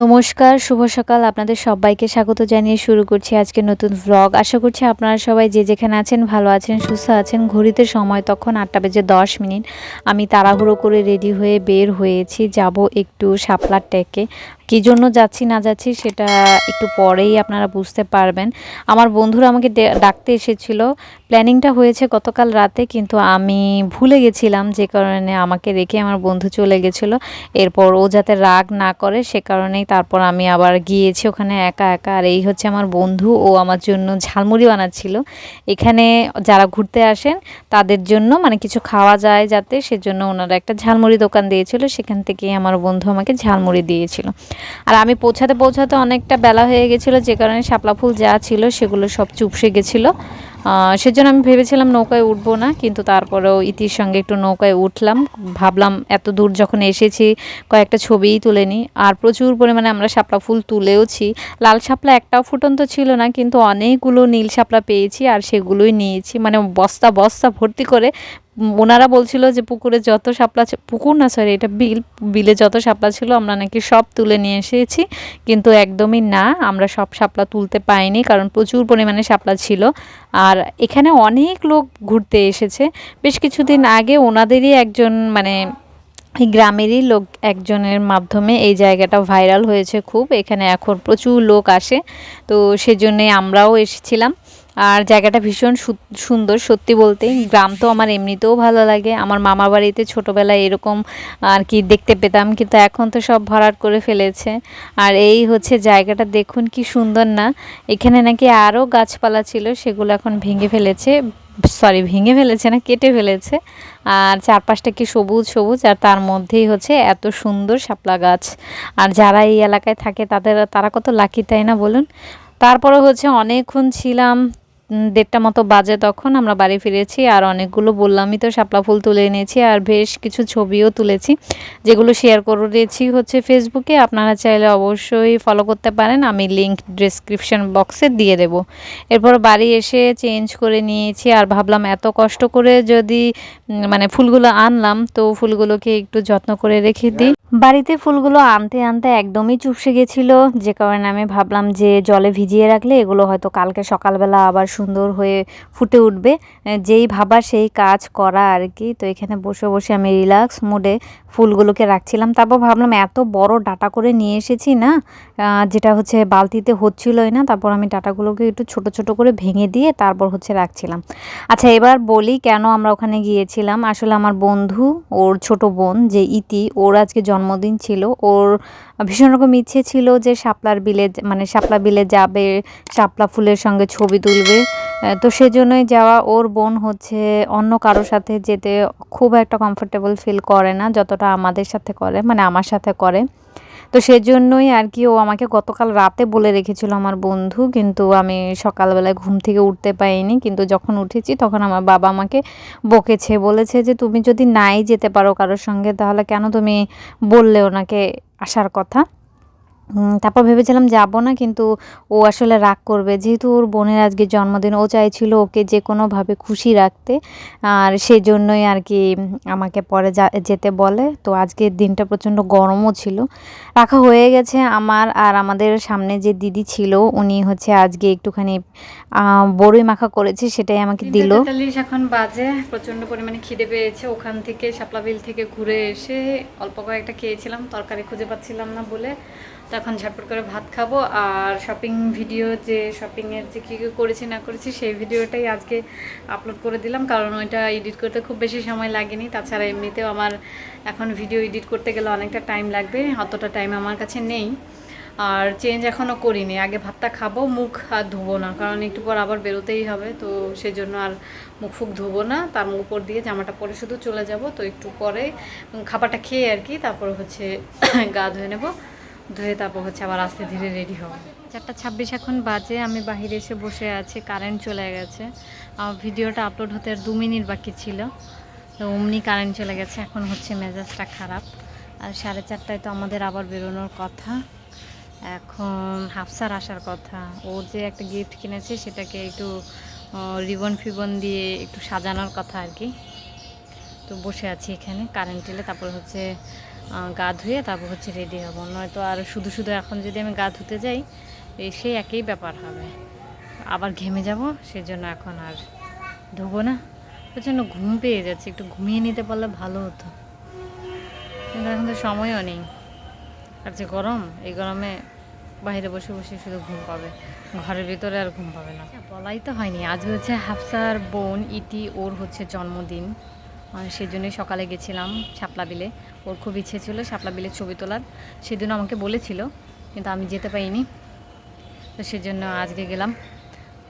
নমস্কার, শুভ সকাল। আপনাদের সবাইকে স্বাগত জানিয়ে শুরু করছি আজকে নতুন ব্লগ আশা করছি আপনারা সবাই যে যেখানে আছেন, ভালো আছেন, সুস্থ আছেন, ঘড়িতে সময় তখন আটটা বেজে দশ মিনিট। আমি তাড়াহুড়ো করে রেডি হয়ে বের হয়েছি। যাব একটু শাপলার টেকে কী জন্য যাচ্ছি, না যাচ্ছি সেটা একটু পরেই আপনারা বুঝতে পারবেন। আমার বন্ধুরা আমাকে ডাকতে এসেছিল। প্ল্যানিংটা হয়েছে গতকাল রাতে, কিন্তু আমি ভুলে গেছিলাম যে কারণে আমাকে রেখে আমার বন্ধু চলে গেছিল। এরপর ও যাতে রাগ না করে সে কারণেই তারপর আমি আবার গিয়েছি ওখানে একা একা। আর এই হচ্ছে আমার বন্ধু, ও আমার জন্য ঝালমুড়ি বানাচ্ছিল। এখানে যারা ঘুরতে আসেন, তাদের জন্য মানে কিছু খাওয়া যায় যাতে সেজন্য ওনারা একটা ঝালমুড়ি দোকান দিয়েছিল। সেখান থেকেই আমার বন্ধু আমাকে ঝালমুড়ি দিয়েছিল। আর আমি পৌঁছাতে পৌঁছাতে অনেকটা বেলা হয়ে গেছিল, যে কারণে শাপলা ফুল যা ছিল সেগুলো সব চুপসে গেছিল। সেজন্য আমি ভেবেছিলাম নৌকায় উঠবো না, কিন্তু তারপরেও ইতির সঙ্গে একটু নৌকায় উঠলাম। ভাবলাম এত দূর যখন এসেছি, কয়েকটা ছবিই তুলে নিই। আর প্রচুর পরিমাণে আমরা শাপলা ফুল তুলেওছি। লাল শাপলা একটাও ফুটন্ত ছিল না, কিন্তু অনেকগুলো নীল শাপলা পেয়েছি আর সেগুলোই নিয়েছি। মানে বস্তা বস্তা ভর্তি করে ওনারা বলছিল যে পুকুরে যত শাপলা পুকুর না সরি এটা বিল, বিলে যত শাপলা ছিল আমরা নাকি সব তুলে নিয়ে এসেছি, কিন্তু একদমই না, আমরা সব শাপলা তুলতে পাইনি কারণ প্রচুর পরিমাণে শাপলা ছিল। আর এখানে অনেক লোক ঘুরতে এসেছে। বেশ কিছুদিন আগে ওনাদেরই একজন মানে এই গ্রামেরই লোক একজনের মাধ্যমে এই জায়গাটা ভাইরাল হয়েছে খুব। এখানে এখন প্রচুর লোক আসে, তো সেজন্যই আমরাও এসেছিলাম। আর জায়গাটা ভীষণ সুন্দর, সত্যি বলতে। গ্রাম তো আমার এমনিতেও ভালো লাগে। আমার মামার বাড়িতে ছোটোবেলায় এরকম আর কি দেখতে পেতাম, কিন্তু এখন তো সব ভরাট করে ফেলেছে। আর এই হচ্ছে জায়গাটা, দেখুন কি সুন্দর না। এখানে নাকি আরও গাছপালা ছিল, সেগুলো এখন ভেঙে ফেলেছে। সরি, ভেঙে ফেলেছে না, কেটে ফেলেছে। আর চারপাশটা কি সবুজ সবুজ, আর তার মধ্যেই হচ্ছে এত সুন্দর শাপলা গাছ। আর যারা এই এলাকায় থাকে, তাদের, তারা কত লাকি, তাই না বলুন? তারপরে হচ্ছে অনেকক্ষণ ছিলাম দেড়টা মতো বাজে তখন আমরা বাড়ি ফিরেছি আর অনেকগুলো বললামই তো, শাপলা ফুল তুলে এনেছি আর বেশ কিছু ছবিও তুলেছি। যেগুলো শেয়ার করে দিয়েছি হচ্ছে ফেসবুকে আপনারা চাইলে অবশ্যই ফলো করতে পারেন। আমি লিংক ডিসক্রিপশন বক্সে দিয়ে দেব। এরপর বাড়ি এসে চেঞ্জ করে নিয়েছি আর ভাবলাম এত কষ্ট করে যদি মানে ফুলগুলো আনলাম, তো ফুলগুলোকে একটু যত্ন করে রেখে দিই। বাড়িতে ফুলগুলো আনতে আনতে একদমই চুপসে গেছিল, যে কারণে আমি ভাবলাম যে জলে ভিজিয়ে রাখলে এগুলো হয়তো কালকে সকালবেলা আবার সুন্দর হয়ে ফুটে উঠবে। যেই ভাবা সেই কাজ করা আর কি। তো এখানে বসে বসে আমি রিল্যাক্স মুডে ফুলগুলোকে রাখছিলাম। তারপর ভাবলাম এত বড় ডাটা করে নিয়ে এসেছি না যেটা হচ্ছে বালতিতে হচ্ছিলোই না, তারপর আমি ডাটাগুলোকে একটু ছোট ছোট করে ভেঙে দিয়ে তারপর হচ্ছে রাখছিলাম। আচ্ছা এবার বলি কেন আমরা ওখানে গিয়েছিলাম। আসলে আমার বন্ধু, ওর ছোট বোন যে ইতি, ওর আজকে জন্মদিন ছিল। ওর ভীষণ রকম ইচ্ছে ছিল যে শাপলার বিলে মানে শাপলা বিলে যাবে, শাপলা ফুলের সঙ্গে ছবি তুলবে। তো সেজন্যই যাওয়া ওর বোন হচ্ছে অন্য কারোর সাথে যেতে খুব একটা কমফোর্টেবল ফিল করে না, যতটা আমাদের সাথে করে মানে আমার সাথে করে। তো সেজন্যই আর কি ও আমাকে গতকাল রাতে বলে রেখেছিল আমার বন্ধু, কিন্তু আমি সকালবেলায় ঘুম থেকে উঠতে পাইনি কিন্তু যখন উঠেছি তখন আমার বাবা আমাকে বকেছে, বলেছে যে তুমি যদি নাই যেতে পারো কারোর সঙ্গে, তাহলে কেন তুমি বললে ওনাকে আসার কথা? তারপর ভেবেছিলাম যাব না কিন্তু ও আসলে রাগ করবে। যেহেতু ওর বোনের আজকে জন্মদিন ও চাইছিল ওকে যে কোনোভাবে খুশি রাখতে আর সেজন্যই আর কি আমাকে পরে যেতে বলে। তো আজকের দিনটা প্রচণ্ড গরমও ছিল। রাখা হয়ে গেছে আমার আর আমাদের সামনে যে দিদি ছিল উনি হচ্ছে আজকে একটুখানি বড়ই মাখা করেছে সেটাই আমাকে দিল। এখন বাজে প্রচণ্ড পরিমাণে খিদে পেয়েছে। ওখান থেকে শাপলা বিল থেকে ঘুরে এসে অল্প কয়েকটা খেয়েছিলাম তরকারি খুঁজে পাচ্ছিলাম না বলে। তো এখন ঝটপট করে ভাত খাব আর শপিং ভিডিও যে শপিংয়ের যে কী কী করেছি না করেছি, সেই ভিডিওটাই আজকে আপলোড করে দিলাম। কারণ ওইটা এডিট করতে খুব বেশি সময় লাগেনি। তাছাড়া এমনিতেও আমার এখন ভিডিও এডিট করতে গেলে অনেকটা টাইম লাগবে, অতটা টাইম আমার কাছে নেই। আর চেঞ্জ এখনও করিনি। আগে ভাতটা খাব, মুখ আর ধোবো না, কারণ একটু পর আবার বেরোতেই হবে। তো সেজন্য আর মুখ ফুক ধোবো না। তার উপর দিয়ে জামাটা পরে শুধু চলে যাব। তো একটু পরে খাবারটা খেয়ে আর কি, তারপর হচ্ছে গা ধুয়ে নেব। ধুয়ে তারপর হচ্ছে আবার আস্তে ধীরে রেডি হব। চারটা ছাব্বিশ এখন বাজে, আমি বাহিরে এসে বসে আছি কারেন্ট চলে গেছে। আমার ভিডিওটা আপলোড হতে আর দু মিনিট বাকি ছিল। তো অমনি কারেন্ট চলে গেছে, এখন হচ্ছে মেজাজটা খারাপ। আর সাড়ে চারটায় তো আমাদের আবার বেরোনোর কথা। এখন হাফসার আসার কথা। ও যে একটা গিফট কিনেছে, সেটাকে একটু রিবন ফিবন দিয়ে একটু সাজানোর কথা আর কি। তো বসে আছি এখানে কারেন্ট এলে, তারপর হচ্ছে গা ধুয়ে তারপর হচ্ছে রেডি হব। নয়তো আর শুধু শুধু এখন যদি আমি গা ধুতে যাই সেই একই ব্যাপার হবে। আবার ঘেমে যাব, সেজন্য এখন আর ধোবো না। প্রচণ্ড ঘুম পেয়ে যাচ্ছে, একটু ঘুমিয়ে নিতে পারলে ভালো হতো। কিন্তু এখন তো সময়ও নেই। আর যে গরম, এই গরমে বাইরে বসে বসে শুধু ঘুম পাবে। ঘরের ভিতরে আর ঘুম পাবে না। বলাই তো হয়নি, আজ হচ্ছে হাফসার বোন ইটি ওর হচ্ছে জন্মদিন। জন্যই সকালে গেছিলাম শাপলা বিলে। ওর খুব ইচ্ছে ছিল শাপলা বিলে ছবি তোলার। সেদিন আমাকে বলেছিল, কিন্তু আমি যেতে পারিনি। তো সেজন্য আজকে গেলাম।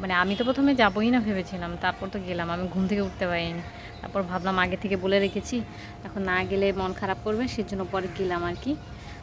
মানে আমি তো প্রথমে যাবোই না ভেবেছিলাম, তারপর তো গেলাম। আমি ঘুম থেকে উঠতে পারিনি। তারপর ভাবলাম আগে থেকে বলে রেখেছি, এখন না গেলে মন খারাপ করবে, সেজন্য পরে গেলাম আর কি।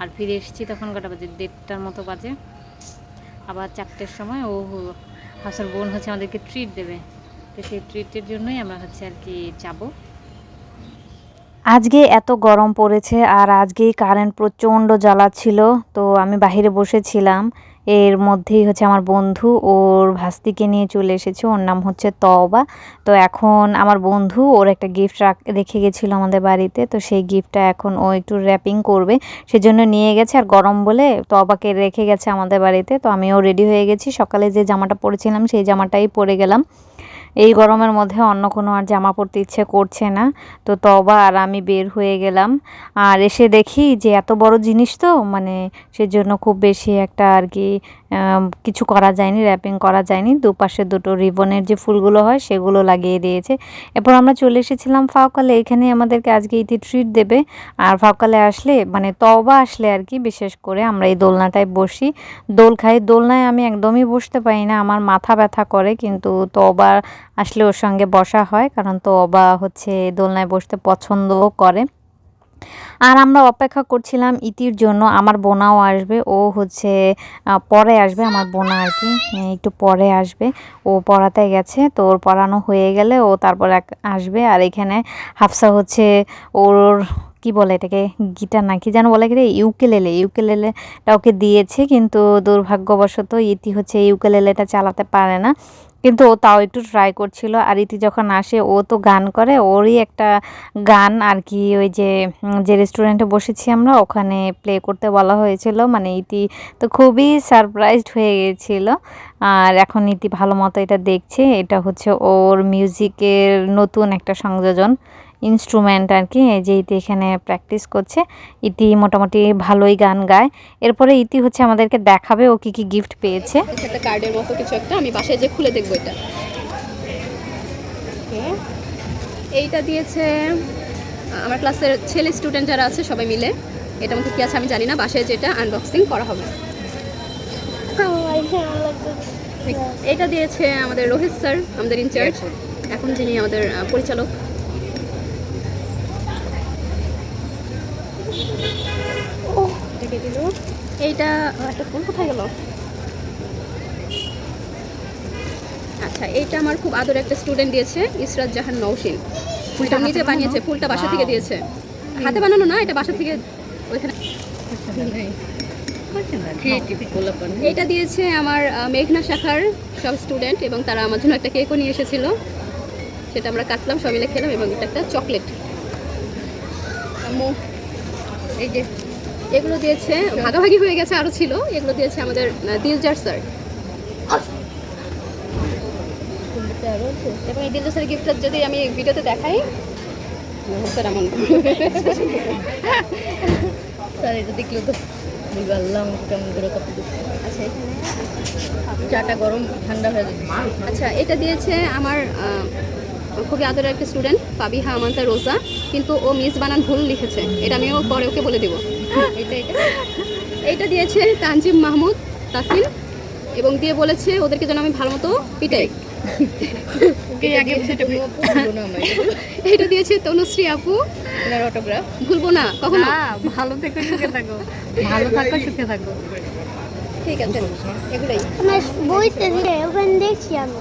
আর ফিরে এসেছি তখন কটা বাজে? দেড়টার মতো বাজে। আবার চারটের সময় ও হাসার বোন হচ্ছে আমাদেরকে ট্রিট দেবে। তো সেই ট্রিটের জন্যই আমরা হচ্ছে আর কি যাব। আজকে এত গরম পড়েছে আর আজকেই কারেন্ট প্রচণ্ড জ্বালাচ্ছিল, তো আমি বাইরে বসেছিলাম। এর মধ্যেই হচ্ছে আমার বন্ধু, ওর ভাস্তিকে নিয়ে চলে এসেছে, ওর নাম হচ্ছে তওবা। তো এখন আমার বন্ধু, ওর একটা গিফট রেখে গেছিল আমাদের বাড়িতে, তো সেই গিফটটা এখন ও একটু র্যাপিং করবে। সেজন্য নিয়ে গেছে, আর গরম বলে তবাকে রেখে গেছে আমাদের বাড়িতে, তো আমিও রেডি হয়ে গেছি। সকালে যে জামাটা পরেছিলাম, সেই জামাটাই পরে গেলাম। এই গরমের মধ্যে অন্য কোনো আর জামা পরতে ইচ্ছে করছে না। তো তবা আর আমি বের হয়ে গেলাম। আর এসে দেখি যে এত বড় জিনিস তো মানে সেজন্য খুব বেশি একটা আর কি কিছু করা যায়নি র্যাপিং করা যায়নি। দুপাশে দুটো রিবনের যে ফুলগুলো হয়, সেগুলো লাগিয়ে দিয়েছে। এরপর আমরা চলে এসেছিলাম ফাউকালে এখানে আমাদেরকে আজকে ইতি ট্রিট দেবে। আর ফাউকালে আসলে মানে তবা আসলে আর কি, বিশেষ করে আমরা এই দোলনাটায় বসি। দোল খাই। দোলনায় আমি একদমই বসতে পারি না। আমার মাথা ব্যথা করে, কিন্তু তবা আসলে ওর সঙ্গে বসা হয়। কারণ তবা হচ্ছে দোলনায় বসতে পছন্দও করে। আর আমরা অপেক্ষা করছিলাম ইতির জন্য, আমার বোনাও আসবে, ও হচ্ছে পরে আসবে, আমার বোনা আর কি একটু পরে আসবে, ও পড়াতে গেছে, তো ওর পড়ানো হয়ে গেলে ও তারপর আসবে, আর এখানে হাফসা হচ্ছে ওর, কি বলে এটাকে, গিটার না, কি যেন বলে রে ইউকেলেলে, ইউকেলেলেটা ওকে দিয়েছে, কিন্তু দুর্ভাগ্যবশত ইতি হচ্ছে ইউকেলেলেটা চালাতে পারে না কিন্তু ও তাও একটু ট্রাই করছিল। আর ইতি যখন আসে, ও তো গান করে, ওরই একটা গান আর কি, ওই যে যে রেস্টুরেন্টে বসেছি আমরা, ওখানে প্লে করতে বলা হয়েছিল। মানে ইতি তো খুবই সারপ্রাইজড হয়ে গিয়েছিল আর এখন ইতি ভালো মতো এটা দেখছে। এটা হচ্ছে ওর মিউজিকের নতুন একটা সংযোজন। ইনস্ট্রুমেন্ট আর কি এই যে ইতি এখানে প্র্যাকটিস করছে। ইতি মোটামুটি ভালোই গান গায়। এরপরে ইতি হচ্ছে আমাদেরকে দেখাবে ও কি কি গিফট পেয়েছে। একটা কার্ডের মতো কিছু একটা আমি বাসায় যে খুলে দেখব এটা. এইটা দিয়েছে আমার ক্লাসের ছেলে স্টুডেন্ট যারা আছে সবাই মিলে। এটা মধ্যে কি আছে আমি জানি না বাসায় যেটা আনবক্সিং করা হবে। এটা দিয়েছে আমাদের রোহিত স্যার আমাদের ইনচার্জ এখন যিনি আমাদের পরিচালক। এটাকে দিল। এইটা একটা ফুল কোথায় গেল? আচ্ছা এইটা আমার খুব আদর একটা স্টুডেন্ট দিয়েছে ইসরাত জাহান নৌসিন ফুলটা নিজে বানিয়েছে ফুলটা বাসা থেকে দিয়েছে। হাতে বানানো না এটা বাসা থেকে ওইখানে এটা দিয়েছে আমার মেঘনা শাখার সব স্টুডেন্ট এবং তারা আমার জন্য একটা কেকও নিয়ে এসেছিল। সেটা আমরা কাটলাম সবাই মিলে খেলাম এবং এটা একটা চকলেট এই যে এগুলো দিয়েছে, ভাগাভাগি হয়ে গেছে আরও ছিল, এগুলো দিয়েছে আমাদের দিলজার স্যার। এবং এই দিলজার স্যারের গিফটটা যদি আমি ভিডিওতে দেখাই স্যার এমন স্যার, এটা দেখলেও তো আচ্ছা চাটা গরম, ঠান্ডা হয়ে যাবে। আচ্ছা এটা দিয়েছে আমার খুবই আদরের একটা স্টুডেন্ট ফাবিহা, আমান্তা, রোজা। কিন্তু ও মিস বানান ভুল লিখেছে। এটা আমিও পরে ওকে বলে দেবো। এইটা দিয়েছে তানজিম মাহমুদ তাসিন এবং দিয়ে বলেছে ওদেরকে যেন আমি ভালো মতো পিটাই এটা দিয়েছে তনুশ্রী আপু। অটোগ্রাফ ভুলবো না কখনো? ভালো থেকো সুখে থাকো। ভালো থাকো সুখে থাকো। ঠিক আছে এগুলোই। বইতে ওখানে দেখছি আমি।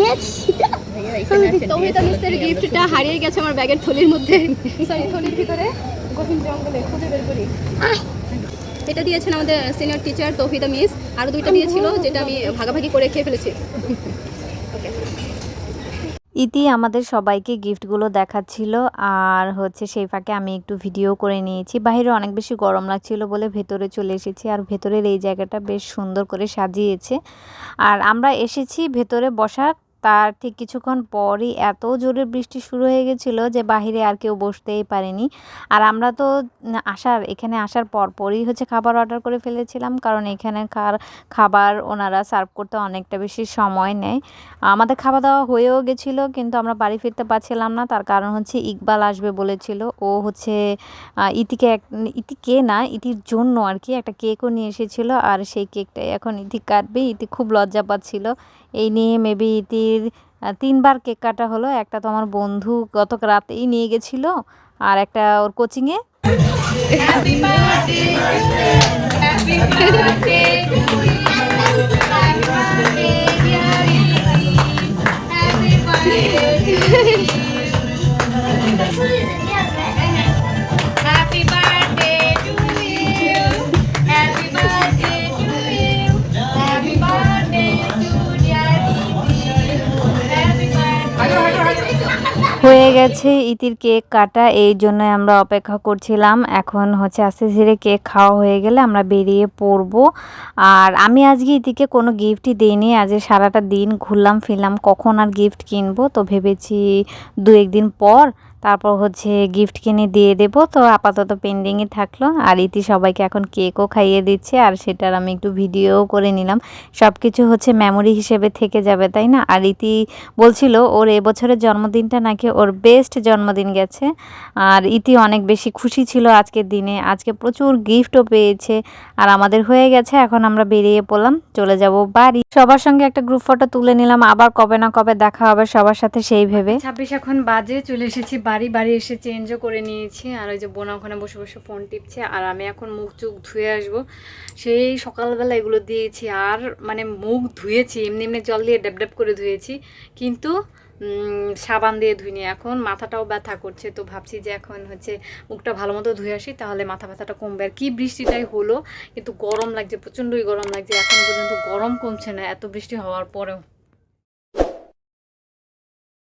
দেখছি। ভাইয়া এখানে আসেন। তৌহিতা মিসের গিফটটা হারিয়ে গেছে আমার ব্যাগের থলির মধ্যে। সরি থলির ভিতরে। গভীর জঙ্গলে খুঁজে বের করি। এটা দিয়েছেন আমাদের সিনিয়র টিচার তৌহিদা মিস। আরও দুইটা দিয়েছিল যেটা আমি ভাগাভাগি করে খেয়ে ফেলেছি। ইতি আমাদের সবাইকে গিফটগুলো দেখাচ্ছিল আর হচ্ছে সেই ফাঁকে আমি একটু ভিডিও করে নিয়েছি। বাইরে অনেক বেশি গরম লাগছিল বলে ভেতরে চলে এসেছি আর ভেতরের এই জায়গাটা বেশ সুন্দর করে সাজিয়েছে। আর আমরা এসেছি ভেতরে বসার তার ঠিক কিছুক্ষণ পরই এত জোরে বৃষ্টি শুরু হয়ে গেছিল যে বাহিরে আর কেউ বসতেই পারেনি। আর আমরা তো আসার, এখানে আসার পরপরই হচ্ছে খাবার অর্ডার করে ফেলেছিলাম, কারণ এখানে খাবার ওনারা সার্ভ করতে অনেকটা বেশি সময় নেয়। আমাদের খাওয়া দাওয়া হয়েও গেছিল, কিন্তু আমরা বাড়ি ফিরতে পারছিলাম না, তার কারণ হচ্ছে ইকবাল আসবে বলেছিল। ও হচ্ছে ইতিকে এক, ইতিকে না, ইতির জন্য আর কি একটা কেকও নিয়ে এসেছিল, আর সেই কেকটাই এখন ইতি কাটবে, ইতি খুব লজ্জা পাচ্ছিল। এই নিয়ে মেবি আহ, তিনবার কেক কাটা হলো। একটা তো আমার বন্ধু গত রাতেই নিয়ে গেছিল আর একটা ওর কোচিংয়ে Happy হয়ে গেছে, ইতির কেক কাটা, এই জন্য আমরা অপেক্ষা করছিলাম। এখন হচ্ছে আস্তে ধীরে কেক খাওয়া হয়ে গেলে আমরা বেরিয়ে পড়ব। আর আমি আজকে ইতিকে কোনো গিফটই দিইনি, আজকে সারাটা দিন ঘুরলাম, ফিরলাম, কখন আর গিফট কিনবো তো ভেবেছি দু একদিন পর তারপর হচ্ছে গিফট কিনে দিয়ে দেব। তো আপাতত পেন্ডিংই থাকল। আর ইতি সবাইকে এখন কেকও খাইয়ে দিচ্ছে। আর সেটার আমি একটু ভিডিওও করে নিলাম। সব কিছু হচ্ছে মেমোরি হিসেবে থেকে যাবে, তাই না? আর ইতি বলছিল, ওর এবছরের জন্মদিনটা নাকি ওর বেস্ট জন্মদিন গেছে। আর ইতি অনেক বেশি খুশি ছিল আজকের দিনে। আজকে প্রচুর গিফটও পেয়েছে। আর আমাদের হয়ে গেছে। এখন আমরা বেরিয়ে পড়লাম। চলে যাব বাড়ি। সবার সঙ্গে একটা গ্রুপ ফটো তুলে নিলাম। আবার কবে না কবে দেখা হবে সবার সাথে সেই ভেবে। ছাব্বিশ এখন বাজে। চলে এসেছি বাড়ি বাড়ি এসে চেঞ্জও করে নিয়েছি। আর ওই যে বোনা ওখানে বসে বসে ফোন টিপছে। আর আমি এখন মুখ, চুখ ধুয়ে আসব। সেই সকালবেলা এগুলো দিয়েছি। আর মানে মুখ ধুয়েছি, এমনি এমনি জল দিয়ে ডেব ডেব করে ধুয়েছি। কিন্তু সাবান দিয়ে ধুইনি। এখন মাথাটাও ব্যথা করছে। তো ভাবছি যে এখন হচ্ছে মুখটা ভালো মতো ধুয়ে আসি, তাহলে মাথা ব্যথাটা কমবে। আর কি বৃষ্টিটাই হলো, কিন্তু গরম লাগছে, প্রচণ্ডই গরম লাগছে। এখনও পর্যন্ত গরম কমছে না, এত বৃষ্টি হওয়ার পরেও।